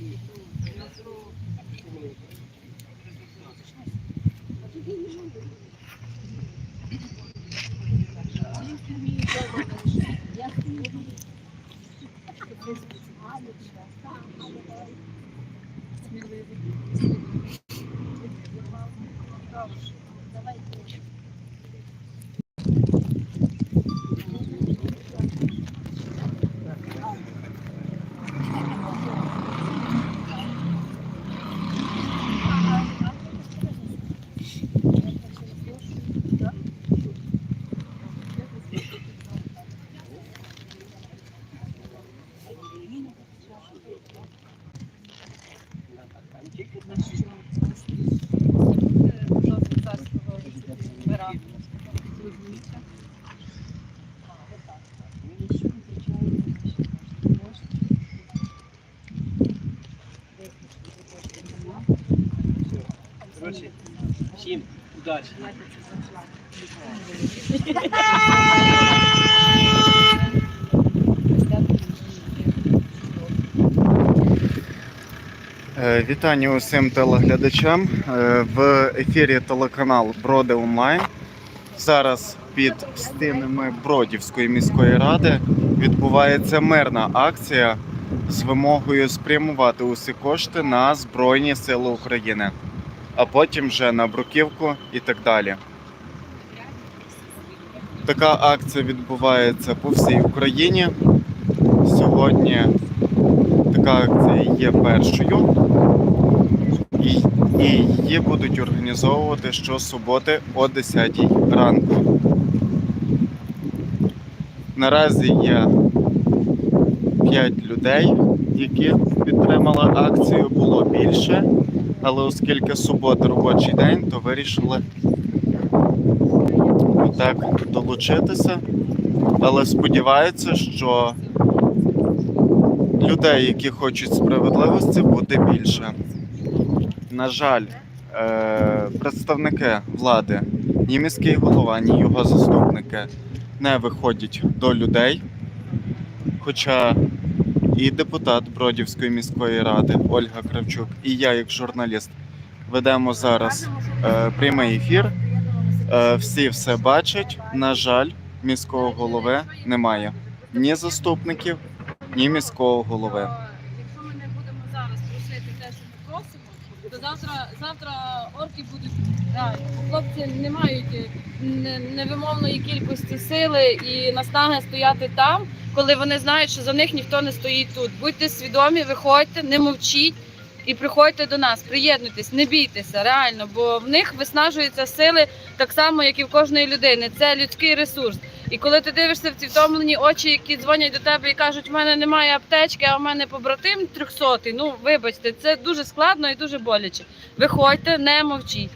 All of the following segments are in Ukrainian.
し、それを。Вітання усім телеглядачам. Е, В ефірі телеканал Броди Онлайн. Зараз під стінами Бродівської міської ради відбувається мирна акція з вимогою спрямувати усі кошти на Збройні Сили України, а потім вже на бруківку і так далі. Така акція відбувається по всій Україні. Сьогодні така акція є першою. І, і її будуть організовувати щосуботи о 10 ранку. Наразі є 5 людей, які підтримали акцію, було більше, але оскільки субота робочий день, то вирішили так долучитися. Але сподіваються, що людей, які хочуть справедливості, буде більше. На жаль, е, представники влади, ні міський голова, ні його заступники не виходять до людей. Хоча і депутат Бродівської міської ради Ольга Кравчук, і я, як журналіст, ведемо зараз е, прямий ефір. Е, всі все бачать. На жаль, міського голови немає. Ні заступників, ні міського голови. Якщо ми не будемо зараз просити те, що ми просимо, то завтра, завтра орки будуть реально. Хлопці не мають е, невимовної кількості сили і наснаги стояти там, коли вони знають, що за них ніхто не стоїть тут. Будьте свідомі, виходьте, не мовчіть. І приходьте до нас, приєднуйтесь, не бійтеся, реально, бо в них виснажуються сили так само, як і в кожної людини. Це людський ресурс. І коли ти дивишся в ці втомлені очі, які дзвонять до тебе і кажуть, в мене немає аптечки, а в мене побратим трьохсотий, ну вибачте, це дуже складно і дуже боляче. Виходьте, не мовчіть.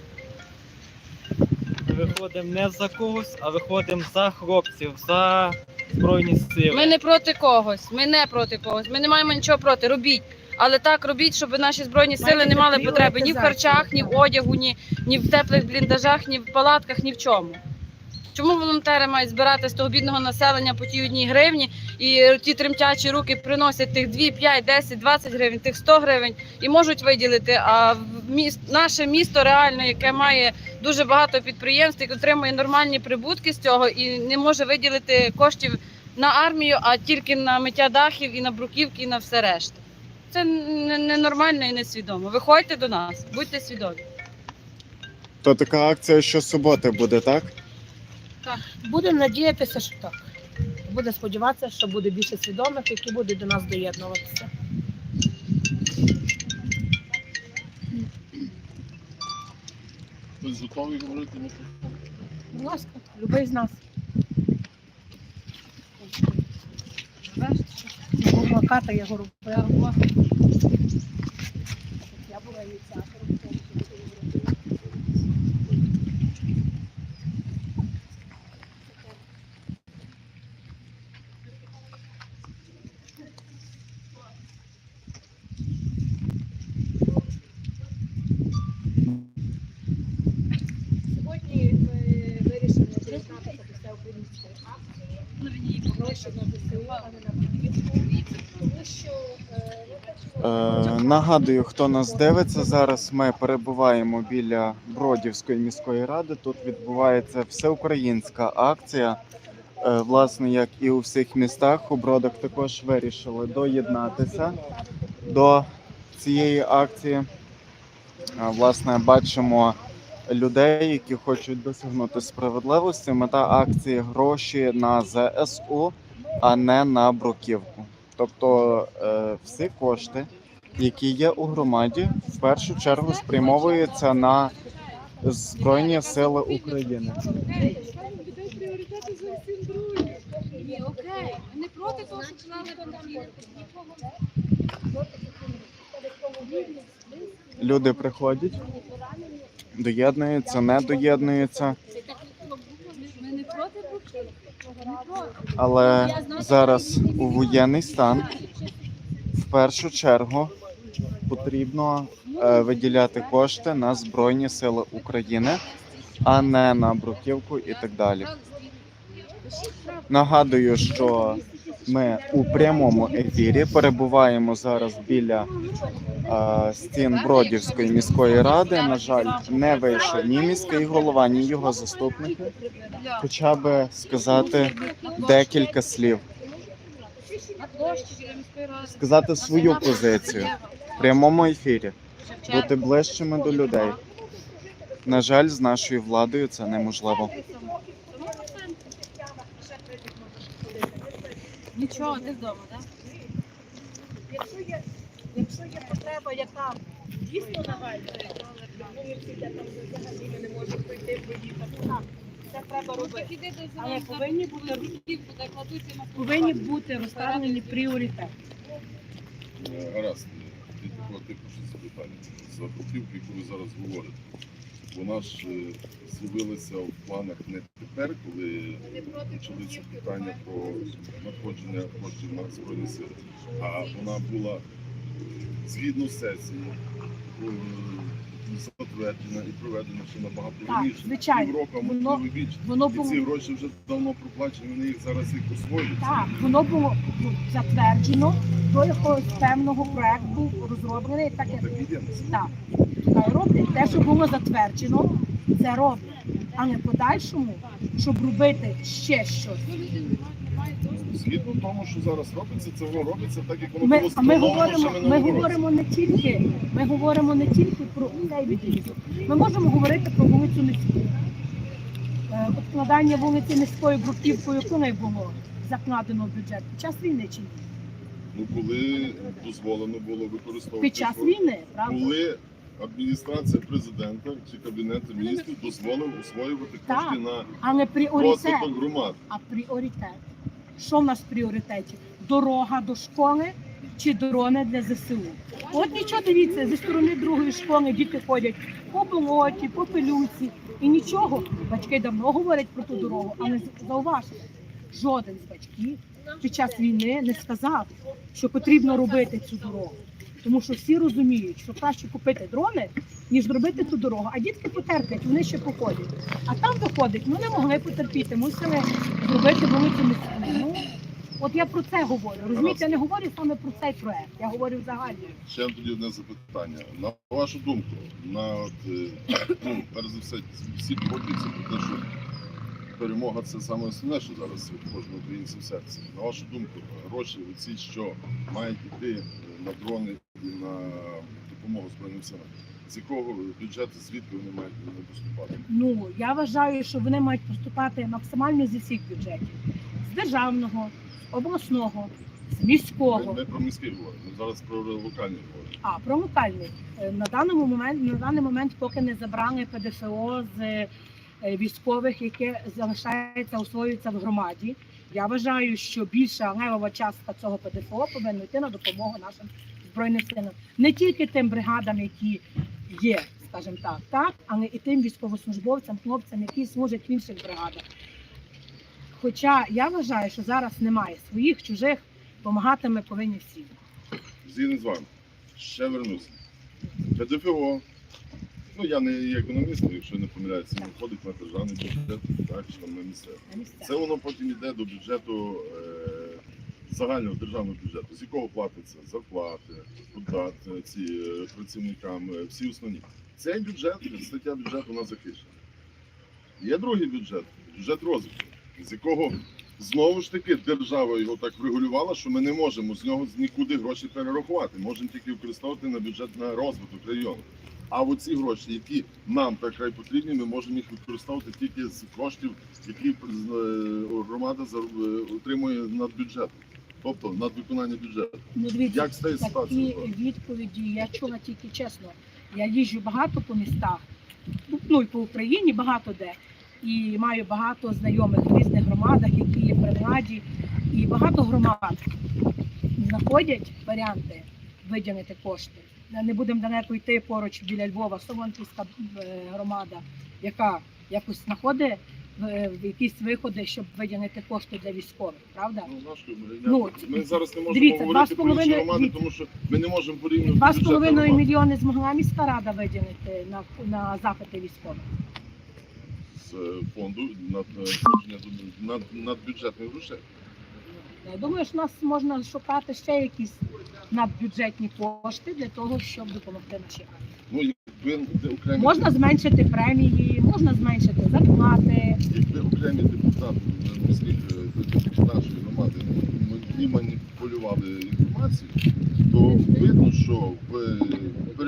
Ми виходимо не за когось, а виходимо за хлопців, за збройні сили. Ми не проти когось, ми не проти когось. Ми не маємо нічого проти. Робіть. Але так робіть, щоб наші збройні сили не мали потреби ні в харчах, ні в одягу, ні, ні в теплих бліндажах, ні в палатках, ні в чому. Чому волонтери мають збирати з того бідного населення по тій одній гривні, і ті тремтячі руки приносять тих 2, 5, 10, 20 гривень, тих 100 гривень і можуть виділити. А в міс- наше місто реально, яке має дуже багато підприємств, яке отримує нормальні прибутки з цього і не може виділити коштів на армію, а тільки на миття дахів і на бруківки, і на все решта. Це ненормально і несвідомо. Виходьте до нас, будьте свідомі. То така акція щосуботи буде, так? Будемо надіятися, що так. Буде сподіватися, що буде більше свідомих, які будуть до нас доєднуватися. Ви готові говорити на Будь ласка, любий з нас. Плаката я говорю. Я була ініціатором. цього всього. Сьогодні ми вирішили приєднатися до всеукраїнської акції гроші на ЗСУ, а не на політику, тому що е, ми хочемо Е, нагадую, хто нас дивиться зараз. Ми перебуваємо біля Бродівської міської ради. Тут відбувається всеукраїнська акція. Е, власне, як і у всіх містах, у Бродах також вирішили доєднатися до цієї акції. Е, власне, бачимо людей, які хочуть досягнути справедливості. Мета акції гроші на ЗСУ, а не на бруківку. Тобто е, всі кошти, які є у громаді, в першу чергу спрямовуються на Збройні Сили України. Люди приходять, доєднуються, не доєднуються, Ми не проти бруківки. Не проти. Але зараз у воєнний стан. В першу чергу потрібно е, виділяти кошти на Збройні Сили України, а не на бруківку і так далі. Нагадую, що ми у прямому ефірі перебуваємо зараз біля е, стін Бродівської міської ради. На жаль, не вийшов ні міський голова, ні його заступники. Хоча би сказати декілька слів, сказати свою позицію в прямому ефірі, бути ближчими до людей. На жаль, з нашою владою це неможливо. Нічого, ти вдома, так? Якщо є, якщо є потреба, яка дійсно нагальна, ну, всі там взагалі не можемо пройти, поїхати. Так, це треба робити. Але повинні бути, повинні бути розставлені пріоритети. Е, Гаразд, від такого типу що запитання. За яку ви зараз говорите, вона ж е, з'явилася в планах не тепер, коли почалися питання про надходження коштів на Збройні Сили, а вона була згідно сесії е, затверджена і проведена ще набагато раніше. звичайно. Півроку, а Воно- більше. Воно І ці гроші вже давно проплачені, вони їх зараз їх освоюють. так, воно було ну, затверджено до якогось певного проекту був розроблений, так як Так і є. так. Роблять те, що було затверджено, це роблять. А не в подальшому, щоб робити ще щось. Згідно тому, що зараз робиться, це воно робиться так, як воно Ми, було а ми говоримо, ми говоримо не тільки, ми говоримо не тільки про цей відрізок. Ми можемо говорити про вулицю Низьку. Е, Обкладання вулиці Низькою бруківкою, коли було закладено в бюджет? Під час війни чи ні? Ну, коли дозволено було використовувати. Під час війни, правда? Коли адміністрація президента чи кабінет міністрів дозволив освоювати Так. кошти на А не пріоритет, розвиток громад. а пріоритет. Що в нас в пріоритеті? Дорога до школи чи дрони для ЗСУ? От нічого дивіться, зі сторони другої школи діти ходять по болоті, по пилюці і нічого. Батьки давно говорять про ту дорогу, але зауважте, жоден з батьків під час війни не сказав, що потрібно робити цю дорогу. Тому що всі розуміють, що краще купити дрони, ніж зробити ту дорогу. А дітки потерплять, вони ще походять. А там виходить, ну не могли потерпіти, мусили зробити вулицю міську. Ну, от я про це говорю. Розумієте, я не говорю саме про цей проект, я говорю взагалі. Ще тоді одне запитання. На вашу думку, на от, е, ну, перш за все, всі погодяться про те, що перемога це саме основне, що зараз в кожного українця в серці. На вашу думку, гроші оці, що мають йти на дрони і на допомогу Збройним силам, з якого бюджету, звідки вони мають вони поступати? Ну я вважаю, що вони мають поступати максимально зі всіх бюджетів: з державного, з обласного, з міського. ми про міський говоримо, ми зараз про локальний говоримо. А про локальний Е, на даному момент на даний момент поки не забрали ПДФО з е, військових, яке залишається освоюється в громаді. Я вважаю, що більша левова частка цього ПДФО повинна йти на допомогу нашим збройним силам, не тільки тим бригадам, які є, скажімо так, так, але і тим військовослужбовцям, хлопцям, які служать в інших бригадах. Хоча я вважаю, що зараз немає своїх, чужих, допомагати ми повинні всі. Згідно з вами. Ще вернуся. ПДФО. Ну, я не економіст, якщо не помиляюся, він входить на державний бюджет, так, там на місцевий. Це воно потім йде до бюджету е, загального державного бюджету, з якого платиться зарплати, податки ці е, працівникам, е, всі основні. Цей бюджет, стаття бюджету у нас захищена. Є другий бюджет, бюджет розвитку, з якого знову ж таки держава його так врегулювала, що ми не можемо з нього нікуди гроші перерахувати. Можемо тільки використовувати на бюджет на розвиток району. А оці гроші, які нам так край потрібні, ми можемо їх використовувати тільки з коштів, які е, громада е, отримує над бюджетом, тобто над виконання бюджету. Ну, дивіться, Як стає такі відповіді я чула тільки чесно. Я їжджу багато по містах, ну і по Україні багато де. І маю багато знайомих в різних громадах, які є при владі. І багато громад знаходять варіанти виділити кошти. Не будемо далеко йти поруч біля Львова, Солонківська е, громада, яка якось знаходить е, якісь виходи, щоб виділити кошти для військових, правда? Ну, наш, Ну, ми зараз не можемо дивіться, два з говорити про інші половиною- громади, тому що ми не можемо порівняти Два з бюджети половиною мільйони змогла міська рада виділити на, на запити військових. з е, фонду над, е, надходження до- над, над бюджетних грошей. Я думаю, що нас можна шукати ще якісь надбюджетні кошти для того, щоб допомогти нашій армії. Ну, Можна зменшити премії, можна зменшити зарплати. Якби окремі депутати не міських нашої громади не маніпулювали інформацією, то видно, що в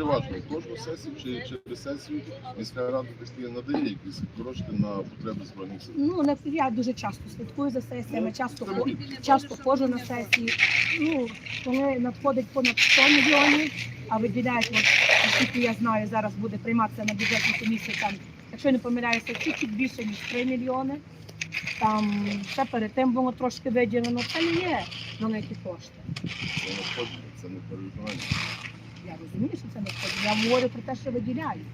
переважно кожну сесію чи через сесію міська рада таки надає якісь кошти на потреби збройних сил. Ну не я дуже часто слідкую за сесіями, часто Це часто ходжу на сесії. Ну коли надходить понад 100 мільйонів, а виділяють, от наскільки я знаю, зараз буде прийматися на бюджетній комісії там, якщо я не помиляюся, чуть-чуть більше ніж 3 мільйони. Там ще перед тим було трошки виділено. Це не є великі кошти. Це це не перевиконання. Я розумію, що це не входить. Я говорю про те, що виділяють.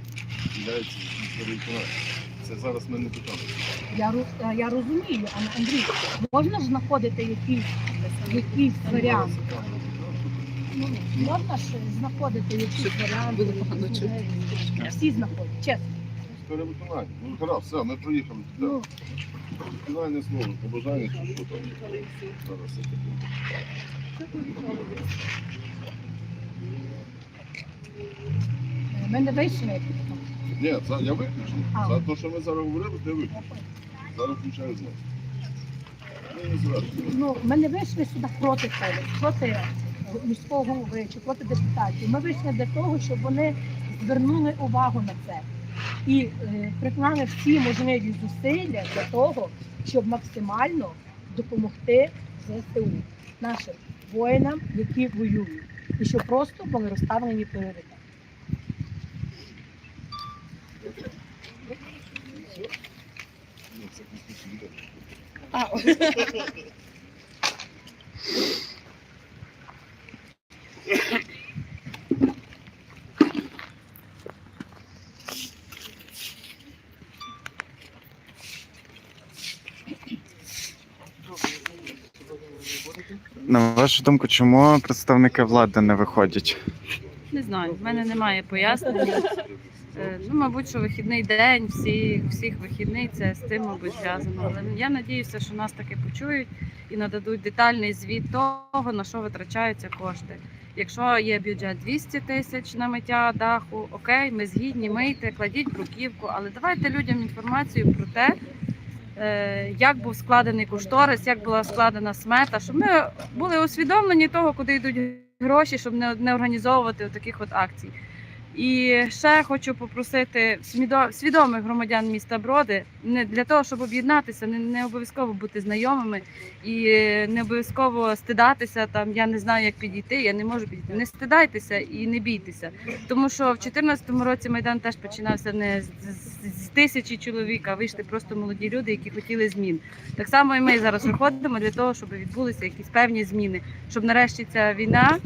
Це зараз ми не питаємо. Я, ру- е, я розумію, але Андрій, можна ж знаходити якийсь, якийсь варіант. Ну, можна ж знаходити якісь варіанти. якісь можливості. Всі знаходять, чесно. Перевиконання. Ну, гаразд, все, ми проїхали туди. Ну, Фінальне слово, побажання чи що там зараз. ми не вийшли. Ні, за, я виключений. А. За те, що ми зараз говорили, ти виключений. Зараз включаю знову. Ну. Ну, ми не вийшли сюди проти когось, проти міського голови чи проти депутатів. Ми вийшли для того, щоб вони звернули увагу на це і е, приклали всі можливі зусилля для того, щоб максимально допомогти ЗСУ нашим воїнам, які воюють, і щоб просто були розставлені пріоритети. Ну, це космічний день. А, На вашу думку, чому представники влади не виходять? Не знаю, в мене немає пояснення. Е, Ну, мабуть, що вихідний день, всі, всіх вихідний це з тим, мабуть, зв'язано. Але я надіюся, що нас таки почують і нададуть детальний звіт того, на що витрачаються кошти. Якщо є бюджет 200 тисяч на миття даху, окей, ми згідні, мийте, кладіть бруківку, але давайте людям інформацію про те, е, як був складений кошторис, як була складена смета, щоб ми були усвідомлені того, куди йдуть гроші, щоб не, організовувати таких акцій. І ще хочу попросити свідомих громадян міста Броди не для того, щоб об'єднатися, не, не обов'язково бути знайомими і не обов'язково стидатися. Там я не знаю, як підійти, я не можу підійти. Не стидайтеся і не бійтеся. Тому що в 2014 році майдан теж починався не з, тисячі чоловік, а вийшли просто молоді люди, які хотіли змін. Так само і ми зараз виходимо для того, щоб відбулися якісь певні зміни, щоб нарешті ця війна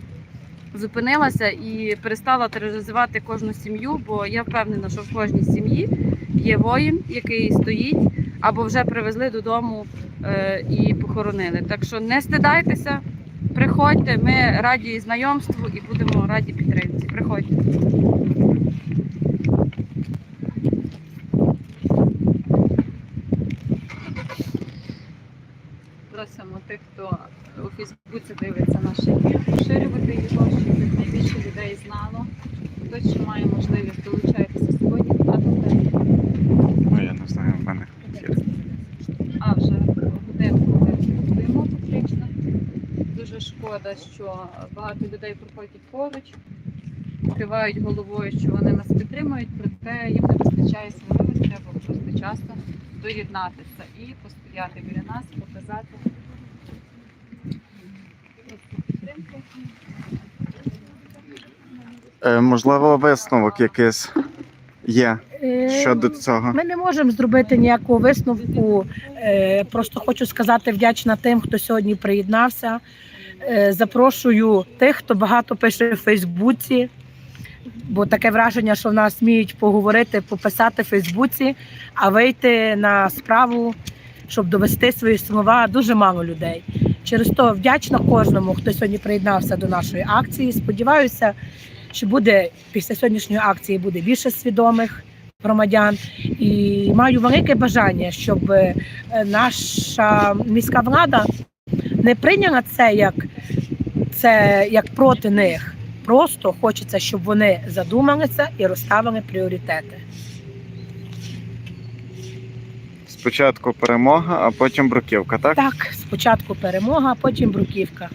зупинилася і перестала тероризувати кожну сім'ю, бо я впевнена, що в кожній сім'ї є воїн, який стоїть або вже привезли додому е, і похоронили. Так що не стидайтеся, приходьте, ми раді знайомству і будемо раді підтримці. Приходьте. Просимо тих, хто у Фейсбуці дивиться наш ефір, поширювати його, щоб найбільше людей знало. Хто ще має можливість долучайтеся сьогодні, а то Ну, я не знаю, в мене. а вже годинку ми стоїмо фактично. Дуже шкода, що багато людей проходять поруч, кивають головою, що вони нас підтримують, проте їм не вистачає сміливості, треба просто часто доєднатися і постояти біля нас, показати підтримку. Е, можливо, висновок якийсь є Е, щодо цього. Ми не можемо зробити ніякого висновку. Е, Просто хочу сказати вдячна тим, хто сьогодні приєднався. Е, Запрошую тих, хто багато пише в Фейсбуці, бо таке враження, що в нас вміють поговорити, пописати в Фейсбуці, а вийти на справу, щоб довести свої слова, дуже мало людей. Через то вдячна кожному, хто сьогодні приєднався до нашої акції. Сподіваюся, що буде після сьогоднішньої акції буде більше свідомих громадян. І маю велике бажання, щоб е, наша міська влада не прийняла це як, це як проти них. Просто хочеться, щоб вони задумалися і розставили пріоритети. Спочатку перемога, а потім бруківка, так? Так, спочатку перемога, а потім бруківка.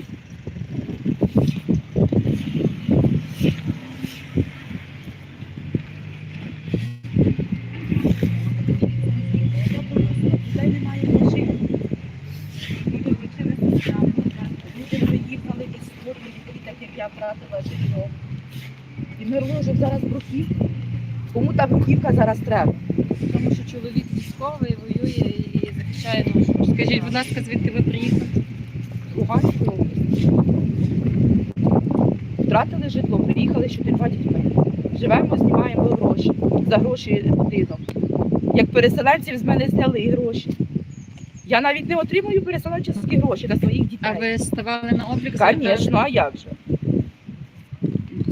Люди приїхали із сходу, як я втратила житло. І ми ложимо зараз бруківку. Кому та бруківка зараз треба? Тому що чоловік військовий воює і захищає нашу. Скажіть, будь ласка, звідки ви приїхали? Луганської області. Втратили житло, приїхали з чотирма дітьми. Живемо, знімаємо гроші. За гроші будинок. Як переселенців з мене зняли гроші. Я навіть не отримую переселенчі гроші на своїх дітей. А ви ставали на облік? Звісно, а як же?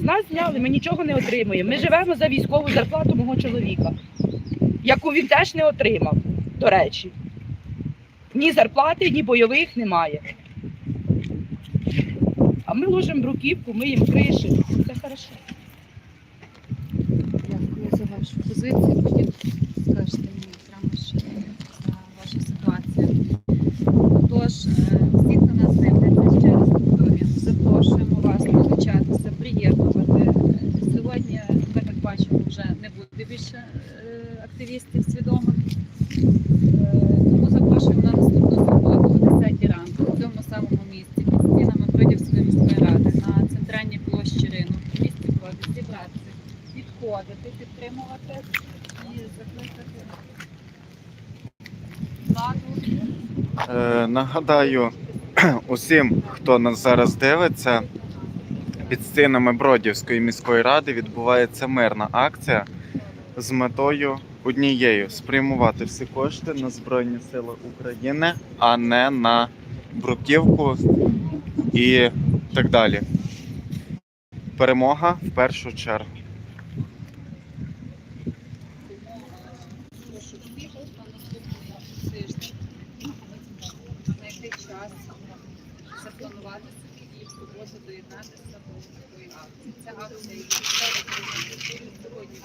Нас зняли, ми нічого не отримуємо. Ми живемо за військову зарплату мого чоловіка, яку він теж не отримав, до речі. Ні зарплати, ні бойових немає. А ми ложимо бруківку, миємо криші. Все хорошо. Дякую за вашу позицію. Потім скажете мені прямо ще за вашу ситуацію. Тож, е, всі, хто нас дивиться, ще раз повторюю, запрошуємо вас долучатися, приєднувати. Е, Сьогодні, ми так бачимо, вже не буде більше е, активістів свідомих. Е, Тому запрошуємо на наступну суботу о 10 ранку в цьому самому місці, під стінами Бродівської міської ради на центральній площі ринок, в місті Бродів, зібратися підходити, підтримувати і закликати. Е, нагадаю усім, хто нас зараз дивиться, під стінами Бродівської міської ради відбувається мирна акція з метою однією спрямувати всі кошти на Збройні Сили України, а не на бруківку і так далі. Перемога в першу чергу. Прошу всіх на наступний тиждень знайти час запланувати собі і суботу доєднатися до такої акції. Ця акція є сьогодні